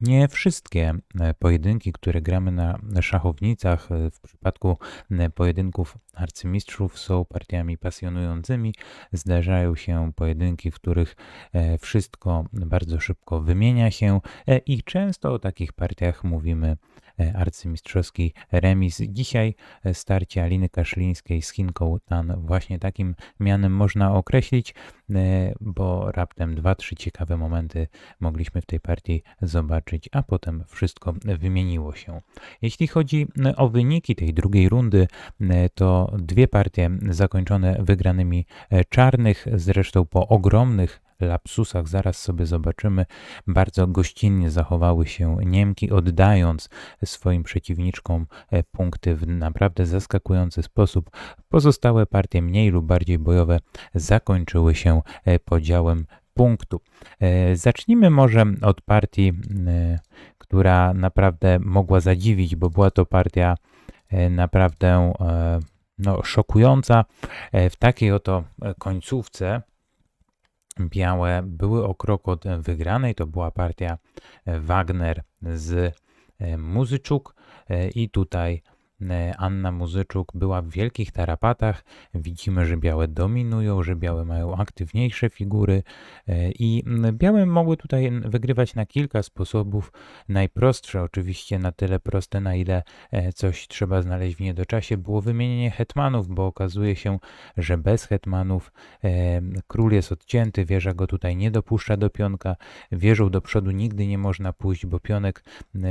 Nie wszystkie e, pojedynki, które gramy na szachownicach, e, w przypadku e, pojedynków arcymistrzów, są partiami pasjonującymi. Zdarzają się pojedynki, w których wszystko bardzo szybko wymienia się i często o takich partiach mówimy E, arcymistrzowski remis. Dzisiaj e, starcie Aliny Kaszlińskiej z Chinką Tan właśnie takim mianem można określić, e, bo raptem dwa, trzy ciekawe momenty mogliśmy w tej partii zobaczyć, a potem wszystko wymieniło się. Jeśli chodzi o wyniki tej drugiej rundy, to dwie partie zakończone wygranymi czarnych, zresztą po ogromnych lapsusach, zaraz sobie zobaczymy, bardzo gościnnie zachowały się Niemki, oddając swoim przeciwniczkom e, punkty w naprawdę zaskakujący sposób. Pozostałe partie mniej lub bardziej bojowe zakończyły się e, podziałem punktu. E, zacznijmy może od partii, która naprawdę mogła zadziwić, bo była to partia naprawdę no, szokująca. W takiej oto końcówce białe były o krok od wygranej. To była partia Wagner z e, Muzyczuk e, i tutaj E, Anna Muzyczuk była w wielkich tarapatach. Widzimy, że białe dominują, że białe mają aktywniejsze figury e, i białe mogły tutaj wygrywać na kilka sposobów. Najprostsze, oczywiście na tyle proste, na ile e, coś trzeba znaleźć w niedoczasie, było wymienienie hetmanów, bo okazuje się, że bez hetmanów król jest odcięty, wieża go tutaj nie dopuszcza do pionka, wieżą do przodu nigdy nie można pójść, bo pionek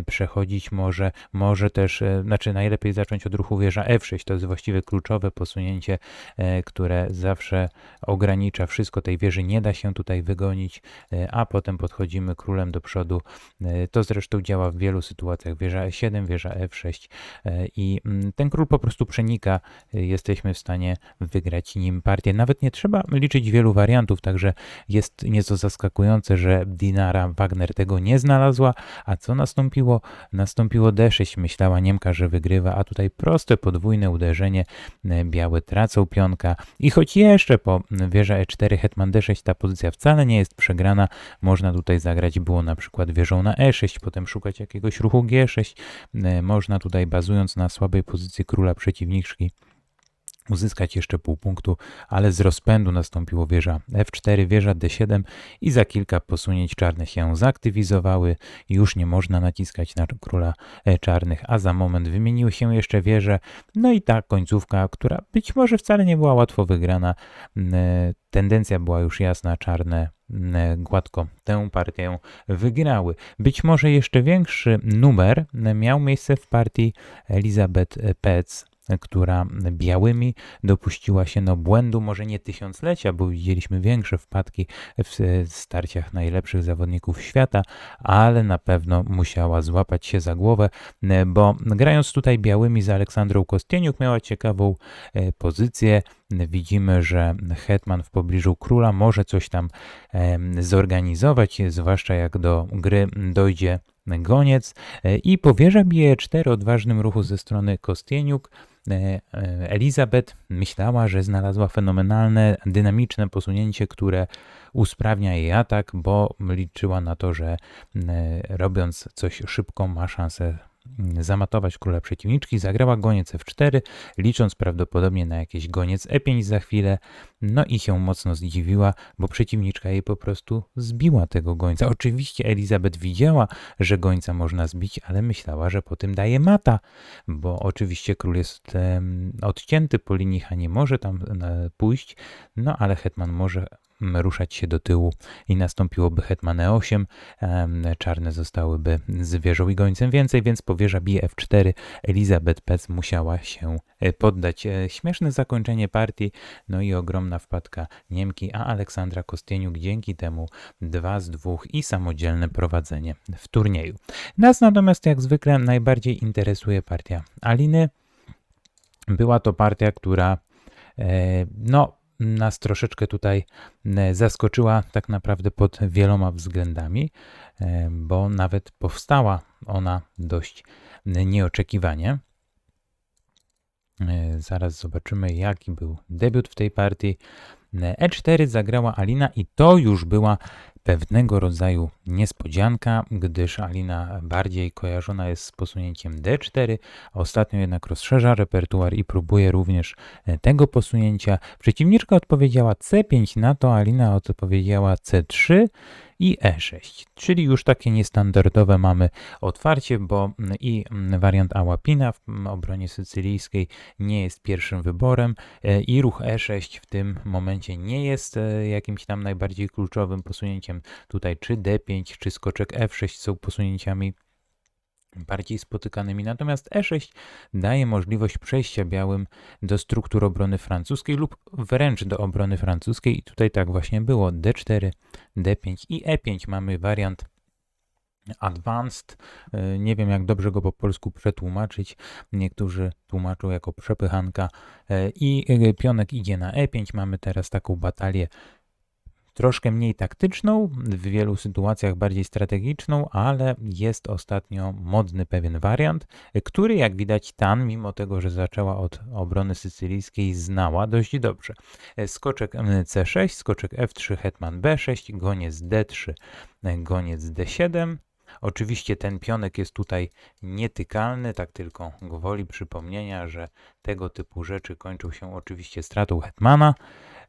przechodzić może, może też, znaczy najlepiej zacząć od ruchu wieża F6. To jest właściwie kluczowe posunięcie, e, które zawsze ogranicza wszystko tej wieży. Nie da się tutaj wygonić, e, a potem podchodzimy królem do przodu. E, to zresztą działa w wielu sytuacjach. Wieża E7, wieża F6 i mm, ten król po prostu przenika. Jesteśmy w stanie wygrać nim partię. Nawet nie trzeba liczyć wielu wariantów, także jest nieco zaskakujące, że Dinara Wagner tego nie znalazła. A co nastąpiło? Nastąpiło D6. Myślała Niemka, że wygrywa, a tutaj proste podwójne uderzenie, e, białe tracą pionka. I choć jeszcze po wieża E4 hetman D6 ta pozycja wcale nie jest przegrana, można tutaj zagrać było na przykład wieżą na E6, potem szukać jakiegoś ruchu G6, e, można tutaj bazując na słabej pozycji króla przeciwniczki uzyskać jeszcze pół punktu, ale z rozpędu nastąpiło wieża F4, wieża D7 i za kilka posunięć czarne się zaktywizowały. Już nie można naciskać na króla e, czarnych, a za moment wymieniły się jeszcze wieże. No i ta końcówka, która być może wcale nie była łatwo wygrana, e, tendencja była już jasna, czarne e, gładko tę partię wygrały. Być może jeszcze większy numer miał miejsce w partii Elizabeth Petz która białymi dopuściła się no błędu, może nie tysiąclecia, bo widzieliśmy większe wpadki w starciach najlepszych zawodników świata, ale na pewno musiała złapać się za głowę, bo grając tutaj białymi z Aleksandrą Kostieniuk miała ciekawą e, pozycję. Widzimy, że hetman w pobliżu króla może coś tam zorganizować, zwłaszcza jak do gry dojdzie goniec e, i powierza bije 4 odważnym ruchu ze strony Kostieniuk. E, e, Elizabeth myślała, że znalazła fenomenalne, dynamiczne posunięcie, które usprawnia jej atak, bo liczyła na to, że robiąc coś szybko ma szansę zamatować króla przeciwniczki, zagrała goniec f4, licząc prawdopodobnie na jakiś goniec e5 za chwilę, no i się mocno zdziwiła, bo przeciwniczka jej po prostu zbiła tego gońca. Oczywiście Elizabeth widziała, że gońca można zbić, ale myślała, że po tym daje mata, bo oczywiście król jest odcięty po linii, a nie może tam e, pójść, no ale hetman może ruszać się do tyłu i nastąpiłoby hetman e8, czarne zostałyby z wieżą i gońcem więcej, więc po wieża bije f4 Elizabeth Pec musiała się e, poddać. E, śmieszne zakończenie partii, no i ogromna wpadka Niemki, a Aleksandra Kostieniuk dzięki temu 2 z 2 i samodzielne prowadzenie w turnieju. Nas natomiast jak zwykle najbardziej interesuje partia Aliny. Była to partia, która no nas troszeczkę tutaj zaskoczyła tak naprawdę pod wieloma względami, e, bo nawet powstała ona dość nieoczekiwanie. E, Zaraz zobaczymy, jaki był debiut w tej partii. E4 zagrała Alina i to już była pewnego rodzaju niespodzianka, gdyż Alina bardziej kojarzona jest z posunięciem D4, a ostatnio jednak rozszerza repertuar i próbuje również e, tego posunięcia. Przeciwniczka odpowiedziała C5 na to, Alina odpowiedziała C3 i E6, czyli już takie niestandardowe mamy otwarcie, bo i mm, wariant Ałapina w mm, obronie sycylijskiej nie jest pierwszym wyborem e, i ruch E6 w tym momencie nie jest e, jakimś tam najbardziej kluczowym posunięciem. Tutaj czy D5, czy skoczek F6 są posunięciami bardziej spotykanymi. Natomiast E6 daje możliwość przejścia białym do struktur obrony francuskiej lub wręcz do obrony francuskiej. I tutaj tak właśnie było. D4, D5 i E5 mamy wariant advanced. E, Nie wiem, jak dobrze go po polsku przetłumaczyć. Niektórzy tłumaczą jako przepychanka. E, I e, pionek idzie na E5. Mamy teraz taką batalię troszkę mniej taktyczną, w wielu sytuacjach bardziej strategiczną, ale jest ostatnio modny pewien wariant, który jak widać Tan, mimo tego, że zaczęła od obrony sycylijskiej, znała dość dobrze. Skoczek C6, skoczek F3, hetman B6, goniec D3, goniec D7, Oczywiście ten pionek jest tutaj nietykalny, tak tylko gwoli przypomnienia, że tego typu rzeczy kończą się oczywiście stratą hetmana,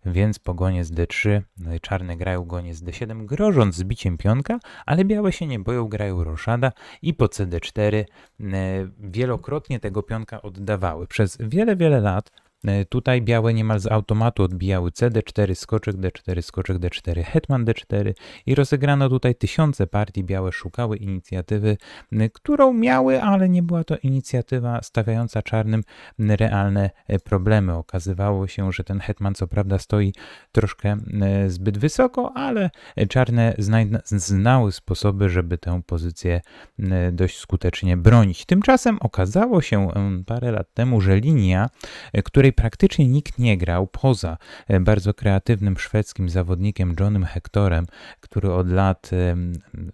więc po goniec D3 czarne grają goniec D7, grożąc zbiciem pionka, ale białe się nie boją, grają roszada i po CD4 e, wielokrotnie tego pionka oddawały. Przez wiele, wiele lat Tutaj białe niemal z automatu odbijały CD4, skoczek D4, skoczek D4, hetman D4 i rozegrano tutaj tysiące partii. Białe szukały inicjatywy, m, którą miały, ale nie była to inicjatywa stawiająca czarnym realne e, problemy. Okazywało się, że ten hetman co prawda stoi troszkę zbyt wysoko, ale czarne znały sposoby, żeby tę pozycję dość skutecznie bronić. Tymczasem okazało się parę lat temu, że linia, e, której praktycznie nikt nie grał poza e, bardzo kreatywnym szwedzkim zawodnikiem Johnem Hectorem, który od lat em,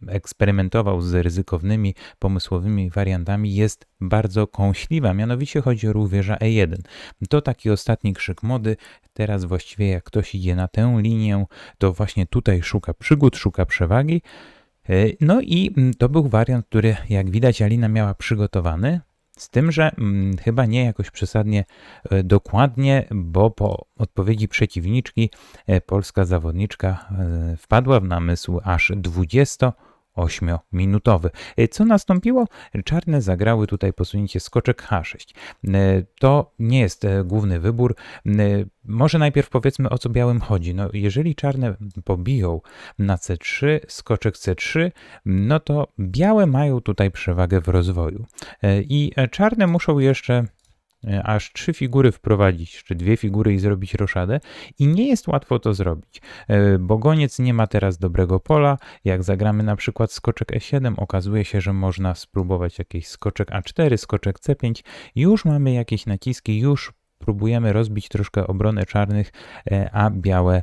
eksperymentował z ryzykownymi, pomysłowymi wariantami, jest bardzo kąśliwa. Mianowicie chodzi o ruch wieża E1. To taki ostatni krzyk mody. Teraz właściwie jak ktoś idzie na tę linię, to właśnie tutaj szuka przygód, szuka przewagi. E, No i to był wariant, który jak widać Alina miała przygotowany. Z tym, że mm, chyba nie jakoś przesadnie e, dokładnie, bo po odpowiedzi przeciwniczki e, polska zawodniczka e, wpadła w namysł aż 20 8-minutowy. E, co nastąpiło? Czarne zagrały tutaj posunięcie skoczek H6. E, to nie jest e, główny wybór. Może najpierw powiedzmy o co białym chodzi. No, jeżeli czarne pobiją na C3, skoczek C3, no to białe mają tutaj przewagę w rozwoju. I czarne muszą jeszcze aż trzy figury wprowadzić, czy dwie figury i zrobić roszadę. I nie jest łatwo to zrobić, e, bo goniec nie ma teraz dobrego pola. Jak zagramy na przykład skoczek E7, okazuje się, że można spróbować jakiś skoczek A4, skoczek C5. Już mamy jakieś naciski, już próbujemy rozbić troszkę obronę czarnych, e, a białe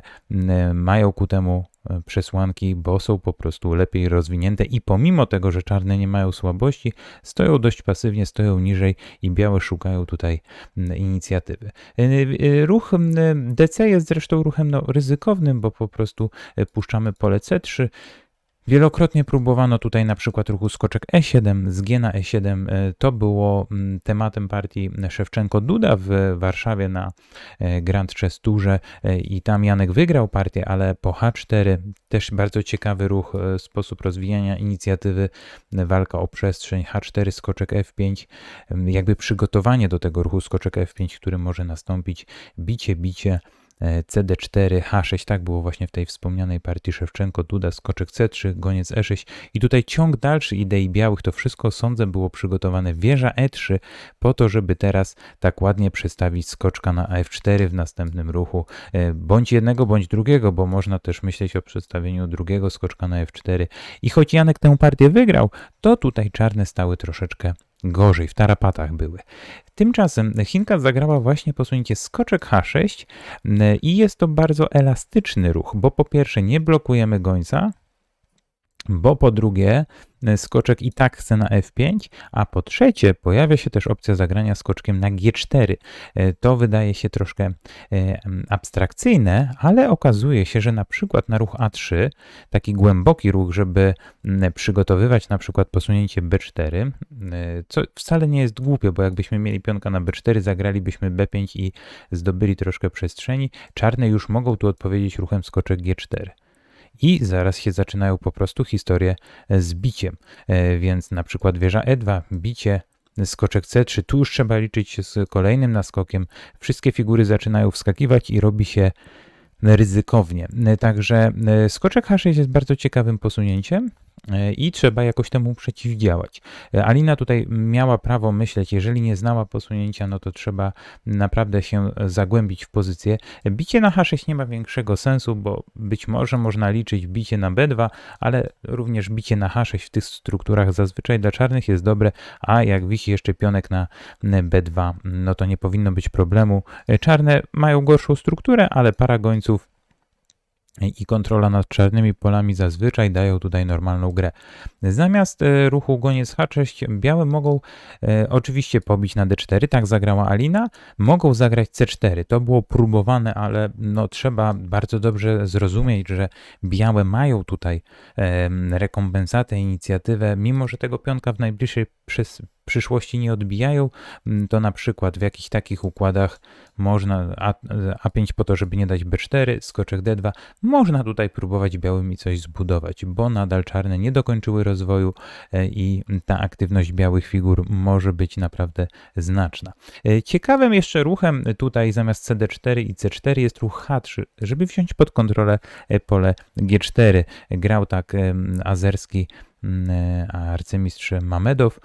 mają ku temu e, przesłanki, bo są po prostu lepiej rozwinięte i pomimo tego, że czarne nie mają słabości, stoją dość pasywnie, stoją niżej i białe szukają tutaj inicjatywy. E, e, Ruch DC jest zresztą ruchem no, ryzykownym, bo po prostu e, puszczamy pole C3. Wielokrotnie próbowano tutaj na przykład ruchu skoczek E7, z G na E7. e, To było mm, tematem partii Szewczenko-Duda w Warszawie na e, Grand Chess Tourze e, i tam Janek wygrał partię, ale po H4 też bardzo ciekawy ruch, sposób rozwijania inicjatywy, walka o przestrzeń, H4, skoczek F5, em, jakby przygotowanie do tego ruchu skoczek F5, który może nastąpić, bicie, bicie, CD4, H6, tak było właśnie w tej wspomnianej partii Szewczenko, Duda, skoczek C3, goniec E6 i tutaj ciąg dalszy idei białych, to wszystko sądzę było przygotowane. Wieża E3 po to, żeby teraz tak ładnie przestawić skoczka na F4 w następnym ruchu, e, bądź jednego, bądź drugiego, bo można też myśleć o przedstawieniu drugiego skoczka na F4 i choć Janek tę partię wygrał, to tutaj czarne stały troszeczkę gorzej, w tarapatach były. Tymczasem Chinka zagrała właśnie posunięcie skoczek H6 m, i jest to bardzo elastyczny ruch, bo po pierwsze nie blokujemy gońca, bo po drugie skoczek i tak chce na F5, a po trzecie pojawia się też opcja zagrania skoczkiem na G4. E, to wydaje się troszkę e, abstrakcyjne, ale okazuje się, że na przykład na ruch A3, taki głęboki ruch, żeby przygotowywać na przykład posunięcie B4, co wcale nie jest głupie, bo jakbyśmy mieli pionka na B4, zagralibyśmy B5 i zdobyli troszkę przestrzeni, czarne już mogą tu odpowiedzieć ruchem skoczek G4 i zaraz się zaczynają po prostu historie z biciem. E, więc na przykład wieża E2, bicie, skoczek C3, tu już trzeba liczyć się z kolejnym naskokiem. Wszystkie figury zaczynają wskakiwać i robi się ryzykownie. E, także e, skoczek H6 jest bardzo ciekawym posunięciem. E, i trzeba jakoś temu przeciwdziałać. E, Alina tutaj miała prawo myśleć, jeżeli nie znała posunięcia, no to trzeba naprawdę się zagłębić w pozycję. Bicie na H6 nie ma większego sensu, bo być może można liczyć bicie na B2, ale również bicie na H6 w tych strukturach zazwyczaj dla czarnych jest dobre, a jak wisi jeszcze pionek na B2, no to nie powinno być problemu. E, czarne mają gorszą strukturę, ale para gońców i kontrola nad czarnymi polami zazwyczaj dają tutaj normalną grę. Zamiast e, ruchu goniec H6 białe mogą e, oczywiście pobić na D4, tak zagrała Alina, mogą zagrać C4. To było próbowane, ale no, trzeba bardzo dobrze zrozumieć, że białe mają tutaj e, rekompensatę, inicjatywę, mimo że tego pionka w najbliższej przez przyszłości nie odbijają, mm, to na przykład w jakichś takich układach można A, A5 po to, żeby nie dać B4, skoczek D2, można tutaj próbować białymi coś zbudować, bo nadal czarne nie dokończyły rozwoju e, i ta aktywność białych figur może być naprawdę znaczna. E, ciekawym jeszcze ruchem tutaj zamiast CD4 i C4 jest ruch H3, żeby wziąć pod kontrolę e, pole G4. Grał tak azerski mm, arcymistrz Mamedow.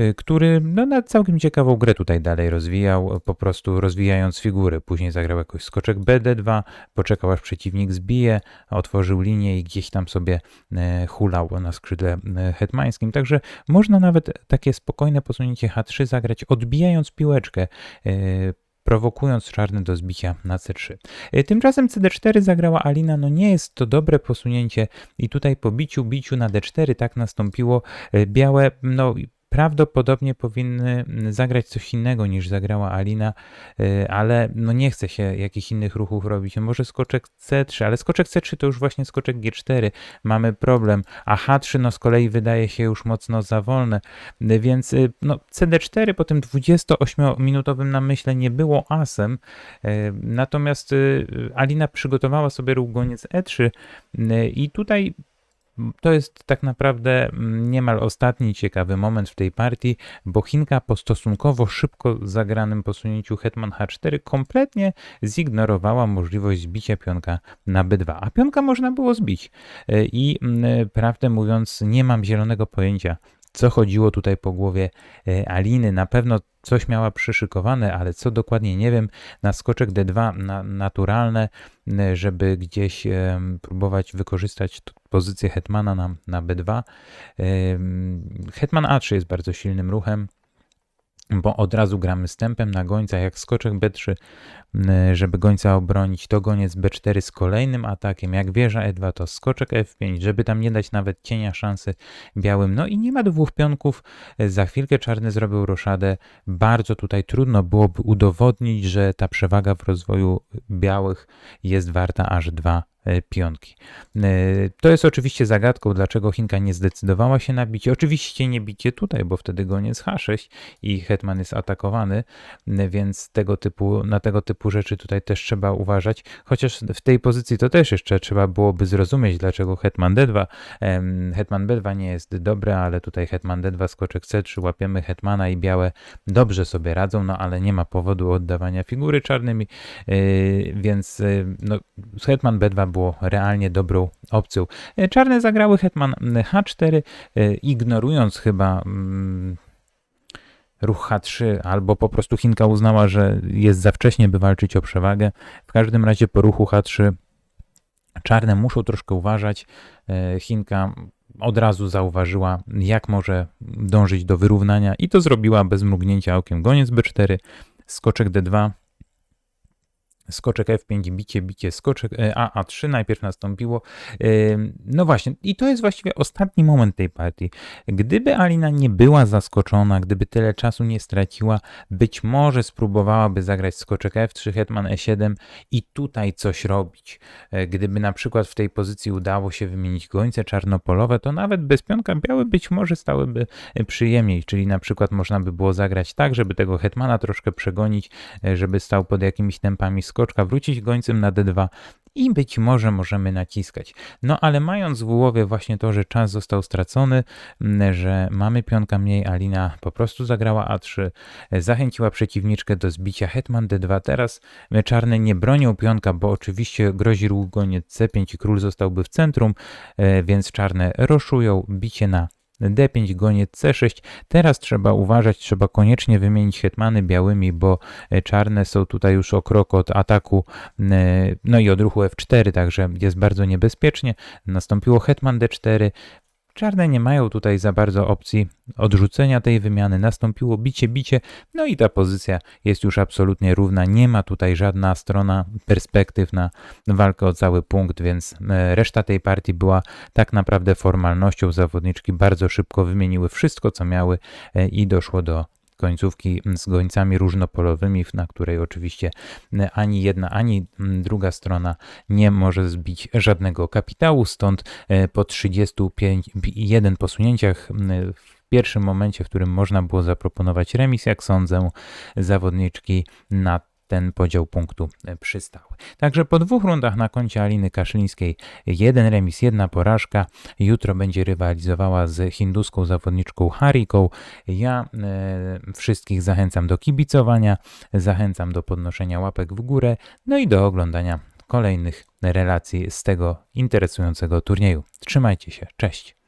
Y, który no, na całkiem ciekawą grę tutaj dalej rozwijał, po prostu rozwijając figury. Później zagrał jakoś skoczek BD2, poczekał aż przeciwnik zbije, otworzył linię i gdzieś tam sobie e, hulał na skrzydle e, hetmańskim. Także można nawet takie spokojne posunięcie H3 zagrać, odbijając piłeczkę e, prowokując czarny do zbicia na C3. Tymczasem CD4 zagrała Alina, no nie jest to dobre posunięcie i tutaj po biciu, biciu na D4 tak nastąpiło. Białe, no prawdopodobnie powinny zagrać coś innego niż zagrała Alina, y, ale no nie chce się jakichś innych ruchów robić. Może skoczek C3, ale skoczek C3 to już właśnie skoczek G4. Mamy problem, a H3 no z kolei wydaje się już mocno za wolne, więc y, no CD4 po tym 28-minutowym namyśle nie było asem, y, natomiast Alina przygotowała sobie ruch goniec E3 i tutaj to jest tak naprawdę mm, niemal ostatni ciekawy moment w tej partii, bo Chinka po stosunkowo szybko zagranym posunięciu Hetman H4 kompletnie zignorowała możliwość zbicia pionka na B2, a pionka można było zbić. E, I mm, prawdę mówiąc, nie mam zielonego pojęcia, co chodziło tutaj po głowie e, Aliny. Na pewno coś miała przyszykowane, ale co dokładnie nie wiem. Na skoczek D2 na, naturalne, żeby gdzieś próbować wykorzystać pozycję hetmana na, na B2. Hetman A3 jest bardzo silnym ruchem bo od razu gramy stępem na gońca, jak skoczek B3, żeby gońca obronić, to goniec B4 z kolejnym atakiem, jak wieża E2 to skoczek F5, żeby tam nie dać nawet cienia szansy białym, no i nie ma dwóch pionków, za chwilkę czarny zrobił roszadę, bardzo tutaj trudno byłoby udowodnić, że ta przewaga w rozwoju białych jest warta aż 2 E, pionki. E, to jest oczywiście zagadką, dlaczego Chinka nie zdecydowała się na bicie. Oczywiście nie bicie tutaj, bo wtedy goniec H6 i hetman jest atakowany, e, więc tego typu, na tego typu rzeczy tutaj też trzeba uważać. Chociaż w tej pozycji to też jeszcze trzeba byłoby zrozumieć, dlaczego hetman D2. Hetman B2 nie jest dobry, ale tutaj hetman D2, skoczek C3, łapiemy hetmana i białe dobrze sobie radzą, no ale nie ma powodu oddawania figury czarnymi, więc no, hetman B2 było realnie dobrą opcją. E, czarne zagrały hetman H4, e, ignorując chyba mm, ruch H3, albo po prostu Chinka uznała, że jest za wcześnie, by walczyć o przewagę. W każdym razie po ruchu H3 czarne muszą troszkę uważać. E, Chinka od razu zauważyła, jak może dążyć do wyrównania i to zrobiła bez mrugnięcia okiem. Goniec B4, skoczek D2, Skoczek F5, bicie, bicie, skoczek e, A, A3 najpierw nastąpiło. Ym, No właśnie, i to jest właściwie ostatni moment tej partii. Gdyby Alina nie była zaskoczona, gdyby tyle czasu nie straciła, być może spróbowałaby zagrać skoczek F3, hetman E7 i tutaj coś robić. E, Gdyby na przykład w tej pozycji udało się wymienić gońce czarnopolowe, to nawet bez pionka być może stałyby e, przyjemniej, czyli na przykład można by było zagrać tak, żeby tego hetmana troszkę przegonić, e, żeby stał pod jakimiś tempami skoczka, wrócić gońcem na D2 i być może możemy naciskać. No ale mając w głowie właśnie to, że czas został stracony, że mamy pionka mniej, Alina po prostu zagrała A3, e, zachęciła przeciwniczkę do zbicia hetman D2. Teraz czarne nie bronią pionka, bo oczywiście grozi ruch goniec C5 i król zostałby w centrum, e, więc czarne roszują, bicie na D5, goniec C6. Teraz trzeba uważać, trzeba koniecznie wymienić hetmany białymi, bo e, czarne są tutaj już o krok od ataku, e, no i od ruchu F4, także jest bardzo niebezpiecznie. Nastąpiło hetman D4. Czarne nie mają tutaj za bardzo opcji odrzucenia tej wymiany. Nastąpiło bicie, bicie, no i ta pozycja jest już absolutnie równa. Nie ma tutaj żadna strona perspektyw na walkę o cały punkt, więc e, reszta tej partii była tak naprawdę formalnością. Zawodniczki bardzo szybko wymieniły wszystko, co miały e, i doszło do końcówki z gońcami różnopolowymi, na której oczywiście ani jedna, ani druga strona nie może zbić żadnego kapitału, stąd e, po 31 posunięciach w pierwszym momencie, w którym można było zaproponować remis, jak sądzę, zawodniczki na ten podział punktu e, przystały. Także po dwóch rundach na koncie Aliny Kaszlińskiej jeden remis, jedna porażka. Jutro będzie rywalizowała z hinduską zawodniczką Hariką. Ja e, wszystkich zachęcam do kibicowania, zachęcam do podnoszenia łapek w górę, no i do oglądania kolejnych relacji z tego interesującego turnieju. Trzymajcie się, cześć!